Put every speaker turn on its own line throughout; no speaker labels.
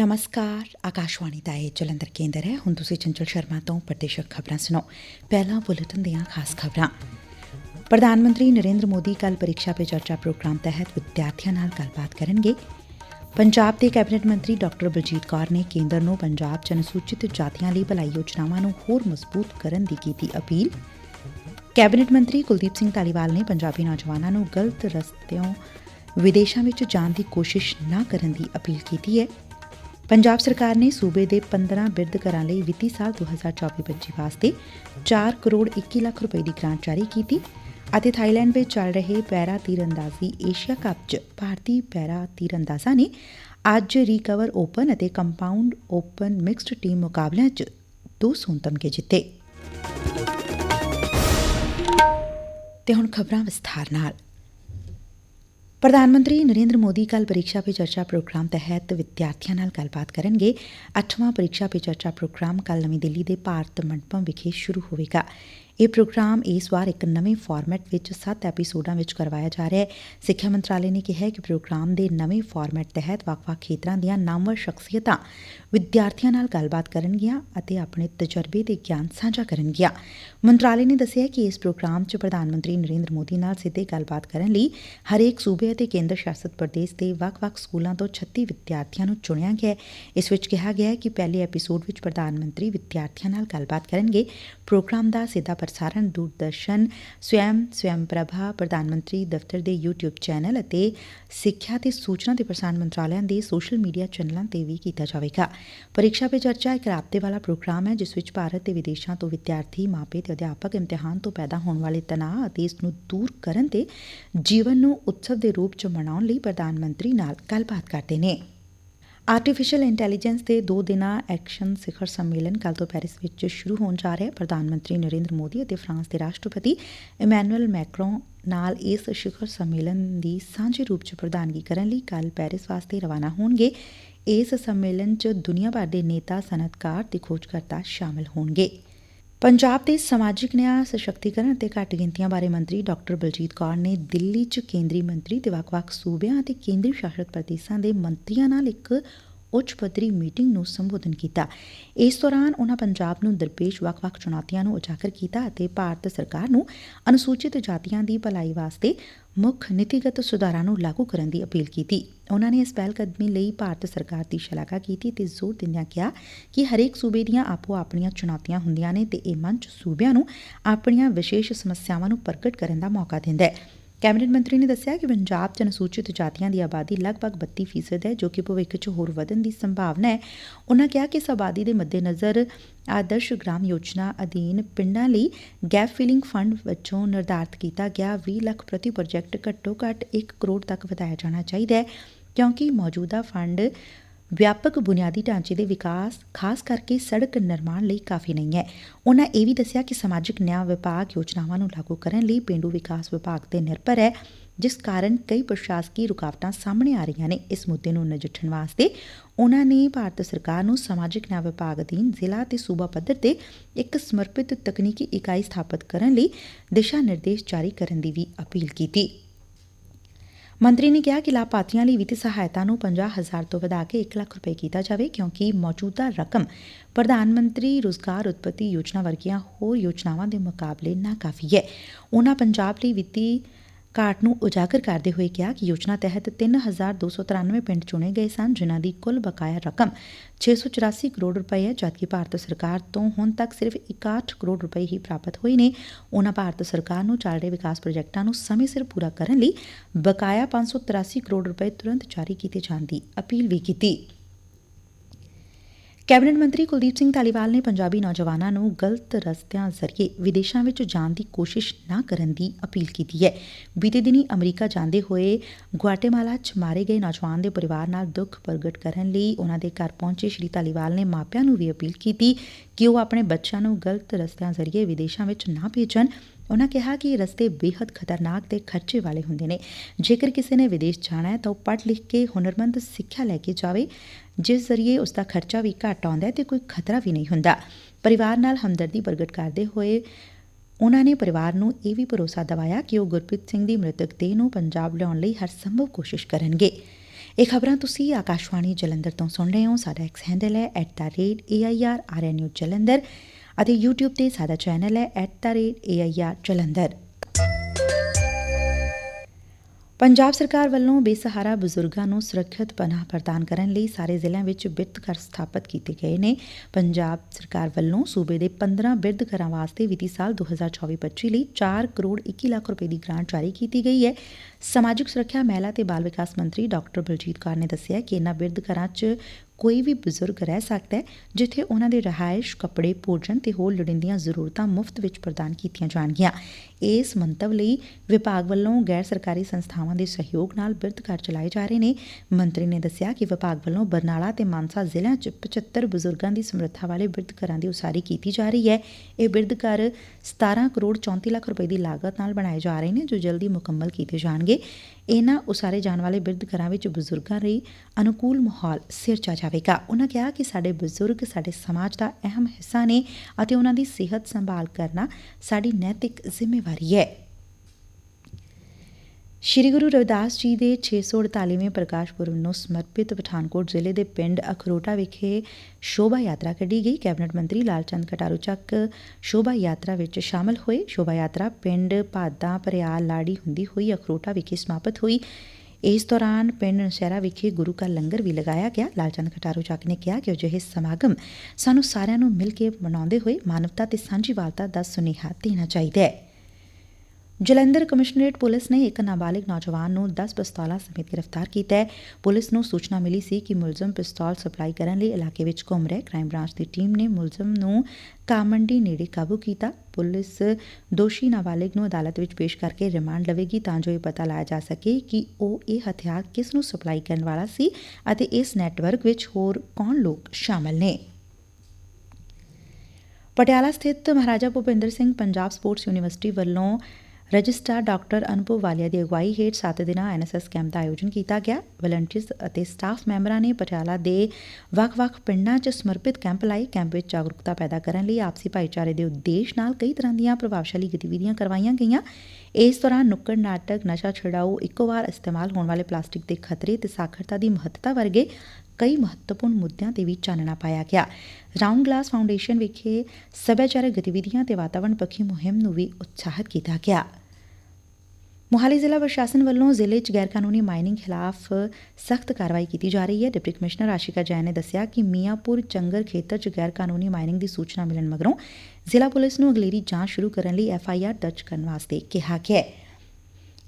ਨਮਸਕਾਰ ਆਕਾਸ਼ਵਾਣੀ ਦਾ ਇਹ ਜਲੰਧਰ ਕੇਂਦਰ ਹੈ ਹੁਣ ਤੁਸੀਂ ਚੰਚਲ ਸ਼ਰਮਾ ਤੋਂ ਪ੍ਰਦੇਸ਼ਕ ਖਬਰਾਂ ਸੁਣੋ ਪਹਿਲਾਂ ਬੁਲੇਟਿਨ ਦੀਆਂ ਖਾਸ ਖਬਰਾਂ ਪ੍ਰਧਾਨ ਮੰਤਰੀ ਨਰਿੰਦਰ ਮੋਦੀ ਕੱਲ ਪ੍ਰੀਖਿਆ ਪੇ ਚਰਚਾ ਪ੍ਰੋਗਰਾਮ ਤਹਿਤ ਵਿਦਿਆਰਥੀਆਂ ਨਾਲ ਗੱਲਬਾਤ ਕਰਨਗੇ ਪੰਜਾਬ ਦੇ ਕੈਬਨਿਟ ਮੰਤਰੀ ਡਾਕਟਰ ਬਲਜੀਤ ਕੌਰ ਨੇ ਕੇਂਦਰ ਨੂੰ ਪੰਜਾਬ ਚ ਅਨੁਸੂਚਿਤ ਜਾਤੀਆਂ ਲਈ ਭਲਾਈ ਯੋਜਨਾਵਾਂ ਨੂੰ ਹੋਰ ਮਜ਼ਬੂਤ ਕਰਨ ਦੀ ਕੀਤੀ ਅਪੀਲ ਕੈਬਨਿਟ ਮੰਤਰੀ ਕੁਲਦੀਪ ਸਿੰਘ ਧਾਲੀਵਾਲ ਨੇ ਪੰਜਾਬੀ ਨੌਜਵਾਨਾਂ ਨੂੰ ਗਲਤ ਰਸਤਿਓਂ ਵਿਦੇਸ਼ਾਂ ਵਿੱਚ ਜਾਣ ਦੀ ਕੋਸ਼ਿਸ਼ ਨਾ ਕਰਨ ਦੀ ਅਪੀਲ ਕੀਤੀ ਹੈ ਪੰਜਾਬ ਸਰਕਾਰ ਨੇ ਸੂਬੇ ਦੇ 15 ਬਿਰਧ ਘਰਾਂ ਲਈ ਵਿੱਤੀ ਸਾਲ 2024-25 ਵਾਸਤੇ 4 ਕਰੋੜ 21 ਲੱਖ ਰੁਪਏ ਦੀ ਗ੍ਰਾਂਟ ਜਾਰੀ ਕੀਤੀ ਅਤੇ ਥਾਈਲੈਂਡ ਵਿੱਚ ਚੱਲ ਰਹੇ ਪੈਰਾ ਤੀਰੰਦਾਜ਼ੀ ਏਸ਼ੀਆ ਕੱਪ 'ਚ ਭਾਰਤੀ ਪੈਰਾ ਤੀਰੰਦਾਜ਼ਾਂ ਨੇ ਅੱਜ ਰੀਕਵਰ ਓਪਨ ਅਤੇ ਕੰਪਾਊਂਡ ਓਪਨ ਮਿਕਸਡ ਟੀਮ ਮੁਕਾਬਲਿਆਂ 'ਚ ਦੋ ਸੋਨ ਤਮਗੇ ਜਿੱਤੇ। ਤੇ ਹੁਣ ਖਬਰਾਂ ਵਿਸਥਾਰ ਨਾਲ। ਪ੍ਰਧਾਨ ਮੰਤਰੀ ਨਰਿੰਦਰ ਮੋਦੀ ਕੱਲ ਪ੍ਰੀਖਿਆ ਪੇ ਚਰਚਾ ਪ੍ਰੋਗਰਾਮ ਤਹਿਤ ਵਿਦਿਆਰਥੀਆਂ ਨਾਲ ਗੱਲਬਾਤ ਕਰਨਗੇ। ਅੱਠਵਾਂ ਪ੍ਰੀਖਿਆ ਪੇ ਚਰਚਾ ਪ੍ਰੋਗਰਾਮ ਕੱਲ ਨਵੀਂ ਦਿੱਲੀ ਦੇ ਭਾਰਤ ਮੰਡਪਮ ਵਿਖੇ ਸ਼ੁਰੂ ਹੋਵੇਗਾ। ਇਹ ਪ੍ਰੋਗਰਾਮ ਇਸ ਵਾਰ ਇੱਕ ਨਵੇਂ ਫਾਰਮੈਟ ਵਿੱਚ 7 ਐਪੀਸੋਡਾਂ ਵਿੱਚ ਕਰਵਾਇਆ ਜਾ ਰਿਹਾ ਹੈ। ਸਿੱਖਿਆ ਮੰਤਰਾਲੇ ਨੇ ਕਿਹਾ ਹੈ ਕਿ ਪ੍ਰੋਗਰਾਮ ਦੇ ਨਵੇਂ ਫਾਰਮੈਟ ਤਹਿਤ ਵੱਖ-ਵੱਖ ਖੇਤਰਾਂ ਦੀਆਂ ਨਾਮਵਰ ਸ਼ਖਸੀਅਤਾਂ ਵਿਦਿਆਰਥੀਆਂ ਨਾਲ ਗੱਲਬਾਤ ਕਰਨਗੀਆਂ ਅਤੇ ਆਪਣੇ ਤਜਰਬੇ ਤੇ ਗਿਆਨ ਸਾਂਝਾ ਕਰਨਗੀਆਂ। ਮੰਤਰਾਲੇ ਨੇ ਦੱਸਿਆ ਕਿ ਇਸ ਪ੍ਰੋਗਰਾਮ 'ਚ ਪ੍ਰਧਾਨ ਮੰਤਰੀ ਨਰਿੰਦਰ ਮੋਦੀ ਨਾਲ ਸਿੱਧੇ ਗੱਲਬਾਤ ਕਰਨ ਲਈ ਹਰੇਕ ਸੂਬੇ ਅਤੇ ਕੇਂਦਰ ਸ਼ਾਸਤ ਪ੍ਰਦੇਸ਼ ਦੇ ਵੱਖ-ਵੱਖ ਸਕੂਲਾਂ ਤੋਂ 36 ਵਿਦਿਆਰਥੀਆਂ ਨੂੰ ਚੁਣਿਆ ਗਿਆ ਇਸ ਵਿੱਚ ਕਿਹਾ ਗਿਆ ਹੈ ਕਿ ਪਹਿਲੇ ਐਪੀਸੋਡ ਵਿੱਚ ਪ੍ਰਧਾਨ ਮੰਤਰੀ ਵਿਦਿਆਰਥੀਆਂ ਨਾਲ ਗੱਲਬਾਤ ਕਰਨਗੇ। ਪ੍ਰੋਗਰਾਮ ਦਾ ਸਿੱਧਾ ਪ੍ਰਸਾਰਣ ਦੂਰਦਰਸ਼ਨ ਸਵੈਮ ਸਵੈਮ ਪ੍ਰਭਾ ਪ੍ਰਧਾਨ ਮੰਤਰੀ ਦਫ਼ਤਰ ਦੇ YouTube ਚੈਨਲ ਅਤੇ ਸਿੱਖਿਆ ਤੇ ਸੂਚਨਾ ਤੇ ਪ੍ਰਸਾਰਣ ਮੰਤਰਾਲਿਆਂ ਦੇ ਸੋਸ਼ਲ ਮੀਡੀਆ ਚੈਨਲਾਂ ਤੇ ਵੀ ਕੀਤਾ ਜਾਵੇਗਾ। ਪਰੀਖਿਆ ਪੇ ਚਰਚਾ ਇੱਕ ਰਾਬਤੇ ਵਾਲਾ ਪ੍ਰੋਗਰਾਮ ਹੈ, ਜਿਸ ਵਿੱਚ ਭਾਰਤ ਤੇ ਵਿਦੇਸ਼ਾਂ ਤੋਂ ਵਿਦਿਆਰਥੀ, ਮਾਪੇ ਤੇ ਅਧਿਆਪਕ ਇਮਤਿਹਾਨ ਤੋਂ ਪੈਦਾ ਹੋਣ ਵਾਲੇ ਤਣਾਅ ਅਤੇ ਇਸ ਨੂੰ ਦੂਰ ਕਰਨ ਤੇ ਜੀਵਨ ਨੂੰ ਉਤਸਵ ਦੇ ਰੂਪ 'ਚ ਮਨਾਉਣ ਲਈ ਪ੍ਰਧਾਨ ਮੰਤਰੀ ਨਾਲ ਗੱਲਬਾਤ ਕਰਦੇ ਨੇ। ਆਰਟੀਫੀਸ਼ੀਅਲ ਇੰਟੈਲੀਜੈਂਸ ਦੇ ਦੋ ਦਿਨਾਂ ਐਕਸ਼ਨ ਸਿਖਰ ਸੰਮੇਲਨ ਕੱਲ ਤੋਂ ਪੈਰਿਸ ਵਿੱਚ ਸ਼ੁਰੂ ਹੋਣ ਜਾ ਰਿਹਾ ਹੈ। ਪ੍ਰਧਾਨ ਮੰਤਰੀ ਨਰਿੰਦਰ ਮੋਦੀ ਅਤੇ ਫਰਾਂਸ ਦੇ ਰਾਸ਼ਟਰਪਤੀ ਇਮੈਨੂਅਲ ਮੈਕਰੋਨ ਨਾਲ ਇਸ ਸਿਖਰ ਸੰਮੇਲਨ ਦੀ ਸਾਂਝੇ ਰੂਪ 'ਚ ਪ੍ਰਧਾਨਗੀ ਕਰਨ ਲਈ ਕੱਲ ਪੈਰਿਸ ਵਾਸਤੇ ਰਵਾਨਾ ਹੋਣਗੇ। ਇਸ ਸੰਮੇਲਨ 'ਚ ਦੁਨੀਆ ਭਰ ਦੇ ਨੇਤਾ, ਸਨਅਤਕਾਰ ਤੇ ਖੋਜਕਰਤਾ ਸ਼ਾਮਲ ਹੋਣਗੇ। ਪੰਜਾਬ ਦੇ ਸਮਾਜਿਕ ਨਿਆਂ, ਸਸ਼ਕਤੀਕਰਨ ਅਤੇ ਘੱਟ ਗਿਣਤੀਆਂ ਬਾਰੇ ਮੰਤਰੀ ਡਾਕਟਰ ਬਲਜੀਤ ਕੌਰ ਨੇ ਦਿੱਲੀ 'ਚ ਕੇਂਦਰੀ ਮੰਤਰੀ ਤੇ ਵੱਖ-ਵੱਖ ਸੂਬਿਆਂ ਅਤੇ ਕੇਂਦਰੀ ਸ਼ਾਸਤ ਪ੍ਰਦੇਸ਼ਾਂ ਦੇ ਮੰਤਰੀਆਂ ਨਾਲ ਇੱਕ ਉੱਚ ਪੱਧਰੀ ਮੀਟਿੰਗ ਨੂੰ ਸੰਬੋਧਨ ਕੀਤਾ। ਇਸ ਦੌਰਾਨ ਉਨ੍ਹਾਂ ਪੰਜਾਬ ਨੂੰ ਦਰਪੇਸ਼ ਵੱਖ-ਵੱਖ ਚੁਣੌਤੀਆਂ ਨੂੰ ਉਜਾਗਰ ਕੀਤਾ ਅਤੇ ਭਾਰਤ ਸਰਕਾਰ ਨੂੰ ਅਨੁਸੂਚਿਤ ਜਾਤੀਆਂ ਦੀ ਭਲਾਈ ਵਾਸਤੇ ਮੁੱਖ ਨੀਤੀਗਤ ਸੁਧਾਰਾਂ ਨੂੰ ਲਾਗੂ ਕਰਨ ਦੀ ਅਪੀਲ ਕੀਤੀ। ਉਨ੍ਹਾਂ ਨੇ ਇਸ ਪਹਿਲ ਕਦਮੀ ਲਈ ਭਾਰਤ ਸਰਕਾਰ ਦੀ ਸ਼ਲਾਘਾ ਕੀਤੀ ਤੇ ਜ਼ੋਰ ਦਿੰਦਿਆਂ ਕਿਹਾ ਕਿ ਹਰੇਕ ਸੂਬੇ ਦੀਆਂ ਆਪੋ ਆਪਣੀਆਂ ਚੁਣੌਤੀਆਂ ਹੁੰਦੀਆਂ ਨੇ ਤੇ ਇਹ ਮੰਚ ਸੂਬਿਆਂ ਨੂੰ ਆਪਣੀਆਂ ਵਿਸ਼ੇਸ਼ ਸਮੱਸਿਆਵਾਂ ਨੂੰ ਪ੍ਰਗਟ ਕਰਨ ਦਾ ਮੌਕਾ ਦਿੰਦਾ ਹੈ। ਕੈਬਨਿਟ ਮੰਤਰੀ ਨੇ ਦੱਸਿਆ ਕਿ ਪੰਜਾਬ 'ਚ ਅਨੁਸੂਚਿਤ ਜਾਤੀਆਂ ਦੀ ਆਬਾਦੀ ਲਗਭਗ 32% ਹੈ, ਜੋ ਕਿ ਭਵਿੱਖ 'ਚ ਹੋਰ ਵਧਣ ਦੀ ਸੰਭਾਵਨਾ ਹੈ। ਉਹਨਾਂ ਕਿਹਾ ਕਿ ਇਸ ਆਬਾਦੀ ਦੇ ਮੱਦੇਨਜ਼ਰ ਆਦਰਸ਼ ਗ੍ਰਾਮ ਯੋਜਨਾ ਅਧੀਨ ਪਿੰਡਾਂ ਲਈ ਗੈਪ ਫਿਲਿੰਗ ਫੰਡ ਵਜੋਂ ਨਿਰਧਾਰਤ ਕੀਤਾ ਗਿਆ। 20 ਲੱਖ ਪ੍ਰਤੀ ਪ੍ਰੋਜੈਕਟ ਘੱਟੋ ਘੱਟ 1 ਕਰੋੜ ਤੱਕ ਵਧਾਇਆ ਜਾਣਾ ਚਾਹੀਦਾ ਹੈ, ਕਿਉਂਕਿ ਮੌਜੂਦਾ ਫੰਡ ਵਿਆਪਕ ਬੁਨਿਆਦੀ ਢਾਂਚੇ ਦੇ ਵਿਕਾਸ, ਖਾਸ ਕਰਕੇ ਸੜਕ ਨਿਰਮਾਣ ਲਈ ਕਾਫੀ ਨਹੀਂ ਹੈ। ਉਹਨਾਂ ਇਹ ਵੀ ਦੱਸਿਆ ਕਿ ਸਮਾਜਿਕ ਨਿਆਂ ਵਿਭਾਗ ਯੋਜਨਾਵਾਂ ਨੂੰ ਲਾਗੂ ਕਰਨ ਲਈ ਪਿੰਡੂ ਵਿਕਾਸ ਵਿਭਾਗ ਤੇ ਨਿਰਭਰ ਹੈ, ਜਿਸ ਕਾਰਨ ਕਈ ਪ੍ਰਸ਼ਾਸਕੀ ਰੁਕਾਵਟਾਂ ਸਾਹਮਣੇ ਆ ਰਹੀਆਂ ਨੇ। ਇਸ ਮੁੱਦੇ ਨੂੰ ਨਜਿੱਠਣ ਵਾਸਤੇ ਉਹਨਾਂ ਨੇ ਭਾਰਤ ਸਰਕਾਰ ਨੂੰ ਸਮਾਜਿਕ ਨਿਆਂ ਵਿਭਾਗ ਅਧੀਨ ਜ਼ਿਲ੍ਹਾ ਤੇ ਸੂਬਾ ਪੱਧਰ ਤੇ ਇੱਕ ਸਮਰਪਿਤ ਤਕਨੀਕੀ ਇਕਾਈ ਸਥਾਪਿਤ ਕਰਨ ਲਈ ਦਿਸ਼ਾ ਨਿਰਦੇਸ਼ ਜਾਰੀ ਕਰਨ ਦੀ ਵੀ ਅਪੀਲ ਕੀਤੀ। ਮੰਤਰੀ ਨੇ ਕਿਹਾ ਕਿ ਲਾਭਪਾਤਰੀਆਂ ਲਈ ਵਿੱਤੀ ਸਹਾਇਤਾ ਨੂੰ 50000 ਤੋਂ ਵਧਾ ਕੇ 1 ਲੱਖ ਰੁਪਏ ਕੀਤਾ ਜਾਵੇ, ਕਿਉਂਕਿ ਮੌਜੂਦਾ ਰਕਮ ਪ੍ਰਧਾਨ ਮੰਤਰੀ ਰੋਜ਼ਗਾਰ ਉਤਪਤੀ ਯੋਜਨਾ ਵਰਗੀਆਂ ਹੋਰ ਯੋਜਨਾਵਾਂ ਦੇ ਮੁਕਾਬਲੇ ਨਾ ਕਾਫ਼ੀ ਹੈ। ਉਹਨਾਂ ਪੰਜਾਬ ਲਈ ਵਿੱਤੀ ਘਾਟ ਨੂੰ ਉਜਾਗਰ ਕਰਦੇ ਹੋਏ ਕਿਹਾ ਕਿ ਯੋਜਨਾ ਤਹਿਤ 3293 ਪਿੰਡ ਚੁਣੇ ਗਏ ਸਨ, ਜਿਨ੍ਹਾਂ ਦੀ ਕੁੱਲ ਬਕਾਇਆ ਰਕਮ 684 ਕਰੋੜ ਰੁਪਏ ਹੈ, ਜਦਕਿ ਭਾਰਤ ਸਰਕਾਰ ਤੋਂ ਹੁਣ ਤੱਕ ਸਿਰਫ 61 ਕਰੋੜ ਰੁਪਏ ਹੀ ਪ੍ਰਾਪਤ ਹੋਏ ਨੇ। ਉਹਨਾਂ ਭਾਰਤ ਸਰਕਾਰ ਨੂੰ ਚੱਲ ਰਹੇ ਵਿਕਾਸ ਪ੍ਰੋਜੈਕਟਾਂ ਨੂੰ ਸਮੇਂ ਸਿਰ ਪੂਰਾ ਕਰਨ ਲਈ ਬਕਾਇਆ 583 ਕਰੋੜ ਰੁਪਏ ਤੁਰੰਤ ਜਾਰੀ ਕੀਤੇ ਜਾਣ ਦੀ ਅਪੀਲ ਵੀ ਕੀਤੀ। ਕੈਬਨਿਟ ਮੰਤਰੀ ਕੁਲਦੀਪ ਸਿੰਘ ਧਾਲੀਵਾਲ ਨੇ ਪੰਜਾਬੀ ਨੌਜਵਾਨਾਂ ਨੂੰ ਗਲਤ ਰਸਤਿਆਂ ਜ਼ਰੀਏ ਵਿਦੇਸ਼ਾਂ ਵਿੱਚ ਜਾਣ ਦੀ ਕੋਸ਼ਿਸ਼ ਨਾ ਕਰਨ ਦੀ ਅਪੀਲ ਕੀਤੀ ਹੈ। ਬੀਤੇ ਦਿਨੀ ਅਮਰੀਕਾ ਜਾਂਦੇ ਹੋਏ ਗੁਆਟੇਮਾਲਾ 'ਚ ਮਾਰੇ ਗਏ ਨੌਜਵਾਨ ਦੇ ਪਰਿਵਾਰ ਨਾਲ ਦੁੱਖ ਪ੍ਰਗਟ ਕਰਨ ਲਈ ਉਹਨਾਂ ਦੇ ਘਰ ਪਹੁੰਚੇ ਸ਼੍ਰੀ ਧਾਲੀਵਾਲ ਨੇ ਮਾਪਿਆਂ ਨੂੰ ਵੀ ਅਪੀਲ ਕੀਤੀ ਕਿ ਉਹ ਆਪਣੇ ਬੱਚਿਆਂ ਨੂੰ ਗਲਤ ਰਸਤਿਆਂ ਜ਼ਰੀਏ ਵਿਦੇਸ਼ਾਂ ਵਿੱਚ ਨਾ ਭੇਜਣ। ਉਨੂਾ ਕਿਹਾ ਕਿ ਇਹ ਰਸਤੇ ਬੇਹੱਦ ਖਤਰਨਾਕ ਤੇ ਖਰਚੇ ਵਾਲੇ ਹੁੰਦੇ ਨੇ। ਜੇਕਰ ਕਿਸੇ ਨੇ ਵਿਦੇਸ਼ ਜਾਣਾ ਹੈ ਤਾਂ ਉਹ ਪੜ੍ਹ ਲਿਖ ਕੇ ਹੁਨਰਮੰਦ ਸਿੱਖਿਆ ਲੈ ਕੇ ਜਾਵੇ, ਜਿਸ ਜ਼ਰੀਏ ਉਸ ਦਾ ਖਰਚਾ ਵੀ ਘੱਟ ਆਉਂਦਾ ਹੈ ਤੇ ਕੋਈ ਖਤਰਾ ਵੀ ਨਹੀਂ ਹੁੰਦਾ। ਪਰਿਵਾਰ ਨਾਲ ਹਮਦਰਦੀ ਪ੍ਰਗਟ ਕਰਦੇ ਹੋਏ ਉਨ੍ਹਾਂ ਨੇ ਪਰਿਵਾਰ ਨੂੰ ਇਹ ਵੀ ਭਰੋਸਾ ਦਿਵਾਇਆ ਕਿ ਉਹ ਗੁਰਪ੍ਰੀਤ ਸਿੰਘ ਦੀ ਮ੍ਰਿਤਕ ਦੇਹ ਨੂੰ ਪੰਜਾਬ ਲਿਆਉਣ ਲਈ ਹਰ ਸੰਭਵ ਕੋਸ਼ਿਸ਼ ਕਰਨਗੇ। ਇਹ ਖਬਰਾਂ ਤੁਸੀਂ ਆਕਾਸ਼ਵਾਣੀ ਜਲੰਧਰ ਤੋਂ ਸੁਣ ਰਹੇ ਹੋ। ਸਾਡਾ ਐਕਸ ਹੈਂਡਲ ਹੈ @airrnu ਅਤੇ YouTube ਤੇ ਸਾਡਾ ਚੈਨਲ ਹੈ @air ਜਲੰਧਰ। ਪੰਜਾਬ ਸਰਕਾਰ ਵੱਲੋਂ ਬੇਸਹਾਰਾ ਬਜ਼ੁਰਗਾਂ ਨੂੰ ਸੁਰੱਖਿਅਤ ਪਨਾਹ ਪ੍ਰਦਾਨ ਕਰਨ ਲਈ ਸਾਰੇ ਜ਼ਿਲ੍ਹਿਆਂ ਵਿੱਚ ਬਿਰਧ ਘਰ ਸਥਾਪਿਤ ਕੀਤੇ ਗਏ ਨੇ। ਪੰਜਾਬ ਸਰਕਾਰ ਵੱਲੋਂ ਸੂਬੇ ਦੇ 15 ਬਿਰਧ ਘਰਾਂ ਵਾਸਤੇ ਵਿੱਤੀ ਸਾਲ 2024-25 ਲਈ 4 ਕਰੋੜ 21 ਲੱਖ ਰੁਪਏ ਦੀ ਗ੍ਰਾਂਟ ਜਾਰੀ ਕੀਤੀ ਗਈ ਹੈ। ਸਮਾਜਿਕ ਸੁਰੱਖਿਆ ਮਹਿਲਾ ਤੇ ਬਾਲ ਵਿਕਾਸ ਮੰਤਰੀ ਡਾਕਟਰ ਬਲਜੀਤ ਕੌਰ ਨੇ ਦੱਸਿਆ ਕਿ ਇਨ੍ਹਾਂ ਬਿਰਧ ਘਰਾਂ 'ਚ ਕੋਈ ਵੀ ਬਜ਼ੁਰਗ ਰਹਿ ਸਕਦਾ ਹੈ, ਜਿੱਥੇ ਉਹਨਾਂ ਦੇ ਰਹਾਇਸ਼, ਕੱਪੜੇ, ਭੋਜਨ ਤੇ ਹੋਰ ਲੋੜੀਂਦੀਆਂ ਜ਼ਰੂਰਤਾਂ ਮੁਫਤ ਵਿੱਚ ਪ੍ਰਦਾਨ ਕੀਤੀਆਂ ਜਾਣਗੀਆਂ। ਇਸ ਮੰਤਵ ਲਈ ਵਿਭਾਗ ਵੱਲੋਂ ਗੈਰ ਸਰਕਾਰੀ ਸੰਸਥਾਵਾਂ ਦੇ ਸਹਿਯੋਗ ਨਾਲ ਬਿਰਧ ਘਰ ਚਲਾਏ ਜਾ ਰਹੇ ਨੇ। ਮੰਤਰੀ ਨੇ ਦੱਸਿਆ ਕਿ ਵਿਭਾਗ ਵੱਲੋਂ ਬਰਨਾਲਾ ਤੇ ਮਾਨਸਾ ਜ਼ਿਲ੍ਹਿਆਂ 'ਚ 75 ਬਜ਼ੁਰਗਾਂ ਦੀ ਸਮਰੱਥਾ ਵਾਲੇ ਬਿਰਧ ਘਰਾਂ ਦੀ ਉਸਾਰੀ ਕੀਤੀ ਜਾ ਰਹੀ ਹੈ। ਇਹ ਬਿਰਧ ਘਰ 17 ਕਰੋੜ 34 ਲੱਖ ਰੁਪਏ ਦੀ ਲਾਗਤ ਨਾਲ ਬਣਾਏ ਜਾ ਰਹੇ ਨੇ, ਜੋ ਜਲਦੀ ਮੁਕੰਮਲ ਕੀਤੇ ਜਾਣਗੇ। ਇਹਨਾਂ ਉਸਾਰੇ ਜਾਣ ਵਾਲੇ ਬਿਰਧ ਘਰਾਂ ਵਿੱਚ ਬਜ਼ੁਰਗਾਂ ਲਈ ਅਨੁਕੂਲ ਮਾਹੌਲ ਸਿਰਜਿਆ ਜਾਵੇਗਾ। ਉਹਨਾਂ ਕਿਹਾ ਕਿ ਸਾਡੇ ਬਜ਼ੁਰਗ ਸਾਡੇ ਸਮਾਜ ਦਾ ਅਹਿਮ ਹਿੱਸਾ ਨੇ ਅਤੇ ਉਹਨਾਂ ਦੀ ਸਿਹਤ ਸੰਭਾਲ ਕਰਨਾ ਸਾਡੀ ਨੈਤਿਕ ਜ਼ਿੰਮੇਵਾਰੀ ਹੈ। ਸ਼੍ਰੀ ਗੁਰੂ ਰਵਿਦਾਸ ਜੀ ਦੇ 648ਵੇਂ ਪ੍ਰਕਾਸ਼ ਪੁਰਬ ਨੂੰ ਸਮਰਪਿਤ ਪਠਾਨਕੋਟ ਜ਼ਿਲ੍ਹੇ ਦੇ ਪਿੰਡ ਅਖਰੋਟਾ ਵਿਖੇ ਸ਼ੋਭਾ ਯਾਤਰਾ ਕੱਢੀ ਗਈ। ਕੈਬਨਿਟ ਮੰਤਰੀ ਲਾਲਚੰਦ ਕਟਾਰੂ ਚੱਕ ਸ਼ੋਭਾ ਯਾਤਰਾ ਵਿੱਚ ਸ਼ਾਮਲ ਹੋਏ। ਸ਼ੋਭਾ ਯਾਤਰਾ ਪਿੰਡ ਭਾਦਾ ਭਰਿਆਲ ਲਾੜੀ ਹੁੰਦੀ ਹੋਈ ਅਖਰੋਟਾ ਵਿਖੇ ਸਮਾਪਤ ਹੋਈ। ਇਸ ਦੌਰਾਨ ਪਿੰਡ ਨਸ਼ਹਿਰਾ ਵਿਖੇ ਗੁਰੂ ਕਾ ਲੰਗਰ ਵੀ ਲਗਾਇਆ ਗਿਆ। ਲਾਲਚੰਦ ਕਟਾਰੂ ਚੱਕ ਨੇ ਕਿਹਾ ਕਿ ਅਜਿਹੇ ਸਮਾਗਮ ਸਾਨੂੰ ਸਾਰਿਆਂ ਨੂੰ ਮਿਲ ਕੇ ਮਨਾਉਂਦੇ ਹੋਏ ਮਾਨਵਤਾ ਤੇ ਸਾਂਝੀਵਾਲਤਾ ਦਾ ਸੁਨੇਹਾ ਦੇਣਾ ਚਾਹੀਦਾ ਹੈ। ਜਲੰਧਰ ਕਮਿਸ਼ਨਰੇਟ ਪੁਲਿਸ ਨੇ ਇੱਕ ਨਾਬਾਲਿਗ ਨੌਜਵਾਨ ਨੂੰ 10 ਪਿਸਤੌਲਾਂ ਸਮੇਤ ਗ੍ਰਿਫਤਾਰ ਕੀਤਾ ਹੈ। ਪੁਲਿਸ ਨੂੰ ਸੂਚਨਾ ਮਿਲੀ ਸੀ ਕਿ ਮੁਲਜ਼ਮ ਪਿਸਤੌਲ ਸਪਲਾਈ ਕਰਨ ਲਈ ਇਲਾਕੇ ਵਿੱਚ ਘੁੰਮ ਰਿਹਾ ਕ੍ਰਾਈਮ ਬ੍ਰਾਂਚ ਦੀ ਟੀਮ ਨੇ ਮੁਲਜ਼ਮ ਨੂੰ ਕਾਮੰਡੀ ਨੇੜੇ ਕਾਬੂ ਕੀਤਾ। ਪੁਲਿਸ ਦੋਸ਼ੀ ਨਾਬਾਲਿਗ ਨੂੰ ਅਦਾਲਤ ਵਿੱਚ ਪੇਸ਼ ਕਰਕੇ ਰਿਮਾਂਡ ਲਵੇਗੀ ਤਾਂ ਜੋ ਇਹ ਪਤਾ ਲਾਇਆ ਜਾ ਸਕੇ ਕਿ ਉਹ ਇਹ ਹਥਿਆਰ ਕਿਸ ਨੂੰ ਸਪਲਾਈ ਕਰਨ ਵਾਲਾ ਸੀ ਅਤੇ ਇਸ ਨੈਟਵਰਕ ਵਿੱਚ ਹੋਰ ਕੌਣ ਲੋਕ ਸ਼ਾਮਲ ਨੇ। ਪਟਿਆਲਾ ਸਥਿਤ ਮਹਾਰਾਜਾ ਭੁਪਿੰਦਰ ਸਿੰਘ ਪੰਜਾਬ ਸਪੋਰਟਸ ਯੂਨੀਵਰਸਿਟੀ ਵੱਲੋਂ ਰਜਿਸਟਰਾਰ ਡਾਕਟਰ ਅਨੁਭਵ ਵਾਲੀਆ ਦੀ ਅਗਵਾਈ ਹੇਠ 7 ਦਿਨਾਂ ਐਨਐਸਐਸ ਕੈਂਪ ਦਾ ਆਯੋਜਨ ਕੀਤਾ ਗਿਆ। ਵਲੰਟੀਅਰਸ ਅਤੇ ਸਟਾਫ ਮੈਂਬਰਾਂ ਨੇ ਪਟਿਆਲਾ ਦੇ ਵੱਖ-ਵੱਖ ਪਿੰਡਾਂ 'ਚ ਸਮਰਪਿਤ ਕੈਂਪ ਲਾਏ। ਕੈਂਪ ਵਿੱਚ ਜਾਗਰੂਕਤਾ ਪੈਦਾ ਕਰਨ ਲਈ ਆਪਸੀ ਭਾਈਚਾਰੇ ਦੇ ਉਦੇਸ਼ ਨਾਲ ਕਈ ਤਰ੍ਹਾਂ ਦੀਆਂ ਪ੍ਰਭਾਵਸ਼ਾਲੀ ਗਤੀਵਿਧੀਆਂ ਕਰਵਾਈਆਂ ਗਈਆਂ। ਇਸ ਦੌਰਾਨ ਨੁੱਕੜ ਨਾਟਕ, ਨਸ਼ਾ ਛਡਾਊ, ਇੱਕੋ ਵਾਰ ਇਸਤੇਮਾਲ ਹੋਣ ਵਾਲੇ ਪਲਾਸਟਿਕ ਦੇ ਖਤਰੇ ਤੇ ਸਾਖਰਤਾ ਦੀ ਮਹੱਤਤਾ ਵਰਗੇ ਕਈ ਮਹੱਤਵਪੂਰਨ ਮੁੱਦਿਆਂ ਤੇ ਵੀ ਚਾਨਣਾ ਪਾਇਆ ਗਿਆ। ਰਾਉਂਡ ਗਲਾਸ ਫਾਊਂਡੇਸ਼ਨ ਵਿਖੇ ਸੱਭਿਆਚਾਰਕ ਗਤੀਵਿਧੀਆਂ ਤੇ ਵਾਤਾਵਰਣ ਪੱਖੀ ਮੁਹਿੰਮ ਨੂੰ ਵੀ ਉਤਸ਼ਾਹਿਤ ਕੀਤਾ ਗਿਆ। ਮੋਹਾਲੀ ਜ਼ਿਲ੍ਹਾ ਪ੍ਰਸ਼ਾਸਨ ਵੱਲੋਂ ਜ਼ਿਲ੍ਹੇ 'ਚ ਗੈਰਕਾਨੂੰਨੀ ਮਾਈਨਿੰਗ ਖਿਲਾਫ ਸਖਤ ਕਾਰਵਾਈ ਕੀਤੀ ਜਾ ਰਹੀ ਹੈ। ਡਿਪਟੀ ਕਮਿਸ਼ਨਰ ਆਸ਼ਿਕਾ ਜੈਨ ਨੇ ਦੱਸਿਆ ਕਿ ਮੀਆਂਪੁਰ ਚੰਗਰ ਖੇਤਰ 'ਚ ਗੈਰਕਾਨੂੰਨੀ ਮਾਈਨਿੰਗ ਦੀ ਸੂਚਨਾ ਮਿਲਣ ਮਗਰੋਂ ਜ਼ਿਲ੍ਹਾ ਪੁਲਿਸ ਨੂੰ ਅਗਲੇਰੀ ਜਾਂਚ ਸ਼ੁਰੂ ਕਰਨ ਲਈ ਐਫ ਆਈ ਆਰ ਦਰਜ ਕਰਨ ਵਾਸਤੇ ਕਿਹਾ ਗਿਆ ਹੈ।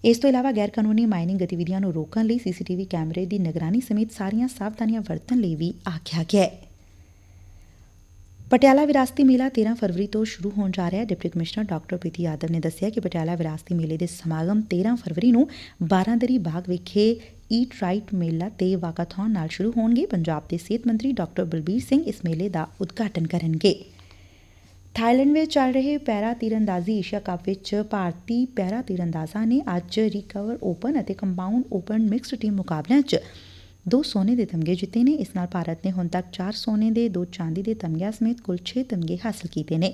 ਇਸ ਤੋਂ ਇਲਾਵਾ ਗੈਰਕਾਨੂੰਨੀ ਮਾਈਨਿੰਗ ਗਤੀਵਿਧੀਆਂ ਨੂੰ ਰੋਕਣ ਲਈ ਸੀਸੀਟੀਵੀ ਕੈਮਰੇ ਦੀ ਨਿਗਰਾਨੀ ਸਮੇਤ ਸਾਰੀਆਂ ਸਾਵਧਾਨੀਆਂ ਵਰਤਣ ਲਈ ਵੀ ਆਖਿਆ ਗਿਆ ਹੈ। ਪਟਿਆਲਾ ਵਿਰਾਸਤੀ ਮੇਲਾ 13 ਫਰਵਰੀ ਤੋਂ ਸ਼ੁਰੂ ਹੋਣ ਜਾ ਰਿਹਾ ਹੈ। Deputy commissioner doctor Preeti Yadav ਨੇ ਦੱਸਿਆ ਕਿ ਪਟਿਆਲਾ ਵਿਰਾਸਤੀ ਮੇਲੇ ਦੇ ਸਮਾਗਮ 13 ਫਰਵਰੀ ਨੂੰ ਬਾਰਾਂਦਰੀ ਬਾਗ ਵਿਖੇ ਈਟ ਰਾਈਟ ਮੇਲਾ ਤੇ ਵਾਕਾਥੌਨ ਨਾਲ ਸ਼ੁਰੂ ਹੋਣਗੇ। ਪੰਜਾਬ ਦੇ ਸਿਹਤ ਮੰਤਰੀ ਡਾਕਟਰ ਬਲਬੀਰ ਸਿੰਘ ਇਸ ਮੇਲੇ ਦਾ ਉਦਘਾਟਨ ਕਰਨਗੇ। ਥਾਈਲੈਂਡ ਵਿੱਚ ਚੱਲ ਰਹੇ ਪੈਰਾ ਤੀਰੰਦਾਜ਼ੀ ਏਸ਼ੀਆ ਕੱਪ ਵਿੱਚ ਭਾਰਤੀ ਪੈਰਾ ਤੀਰੰਦਾਜ਼ਾਂ ਨੇ ਅੱਜ ਰਿਕਵਰ ਓਪਨ ਅਤੇ ਕੰਪਾਊਂਡ ਓਪਨ ਮਿਕਸਡ ਟੀਮ ਮੁਕਾਬਲਿਆਂ 'ਚ ਦੋ ਸੋਨੇ ਦੇ ਤਮਗੇ ਜਿੱਤੇ ਨੇ। ਇਸ ਨਾਲ ਭਾਰਤ ਨੇ ਹੁਣ ਤੱਕ 4 ਸੋਨੇ ਦੇ, ਦੋ ਚਾਂਦੀ ਦੇ ਤਮਗਿਆਂ ਸਮੇਤ ਕੁੱਲ 6 ਤਮਗੇ ਹਾਸਲ ਕੀਤੇ ਨੇ।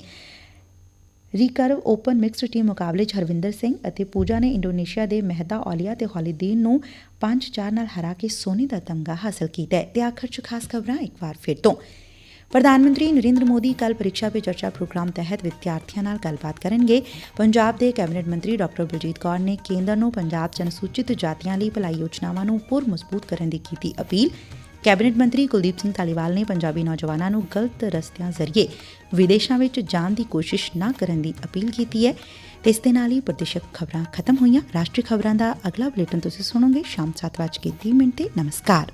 ਰਿਕਰਵ ਓਪਨ ਮਿਕਸਡ ਟੀਮ ਮੁਕਾਬਲੇ 'ਚ ਹਰਵਿੰਦਰ ਸਿੰਘ ਅਤੇ ਪੂਜਾ ਨੇ ਇੰਡੋਨੇਸ਼ੀਆ ਦੇ ਮਹਿਦਾ ਔਲੀਆ ਤੇ ਖਾਲਿਦੀਨ ਨੂੰ 5-4 ਨਾਲ ਹਰਾ ਕੇ ਸੋਨੇ ਦਾ ਤਮਗਾ ਹਾਸਲ ਕੀਤਾ ਤੇ ਆਖਰ 'ਚ ਖਾਸ ਖਬਰਾਂ ਇੱਕ ਵਾਰ ਫਿਰ ਤੋਂ। ਪ੍ਰਧਾਨ ਮੰਤਰੀ ਨਰਿੰਦਰ ਮੋਦੀ ਕੱਲ ਪ੍ਰੀਖਿਆ ਪੇ ਚਰਚਾ ਪ੍ਰੋਗਰਾਮ ਤਹਿਤ ਵਿਦਿਆਰਥੀਆਂ ਨਾਲ ਗੱਲਬਾਤ ਕਰਨਗੇ। ਪੰਜਾਬ ਦੇ ਕੈਬਨਿਟ ਮੰਤਰੀ ਡਾਕਟਰ ਬਲਜੀਤ ਕੌਰ ਨੇ ਕੇਂਦਰ ਨੂੰ ਪੰਜਾਬ 'ਚ ਅਨੁਸੂਚਿਤ ਜਾਤੀਆਂ ਲਈ ਭਲਾਈ ਯੋਜਨਾਵਾਂ ਨੂੰ ਹੋਰ ਮਜ਼ਬੂਤ ਕਰਨ ਦੀ ਕੀਤੀ ਅਪੀਲ। ਕੈਬਨਿਟ ਮੰਤਰੀ ਕੁਲਦੀਪ ਸਿੰਘ ਧਾਲੀਵਾਲ ਨੇ ਪੰਜਾਬੀ ਨੌਜਵਾਨਾਂ ਨੂੰ ਗਲਤ ਰਸਤਿਆਂ ਜ਼ਰੀਏ ਵਿਦੇਸ਼ਾਂ ਵਿੱਚ ਜਾਣ ਦੀ ਕੋਸ਼ਿਸ਼ ਨਾ ਕਰਨ ਦੀ ਅਪੀਲ ਕੀਤੀ ਹੈ। ਤੇ ਇਸ ਦੇ ਨਾਲ ਹੀ ਪ੍ਰਦੇਸ਼ਕ ਖਬਰਾਂ ਖਤਮ ਹੋਈਆਂ। ਰਾਸ਼ਟਰੀ ਖਬਰਾਂ ਦਾ ਅਗਲਾ ਬੁਲੇਟਿਨ ਤੁਸੀਂ ਸੁਣੋਗੇ ਸ਼ਾਮ 7:30 ਮਿੰਟ ਤੇ। ਨਮਸਕਾਰ।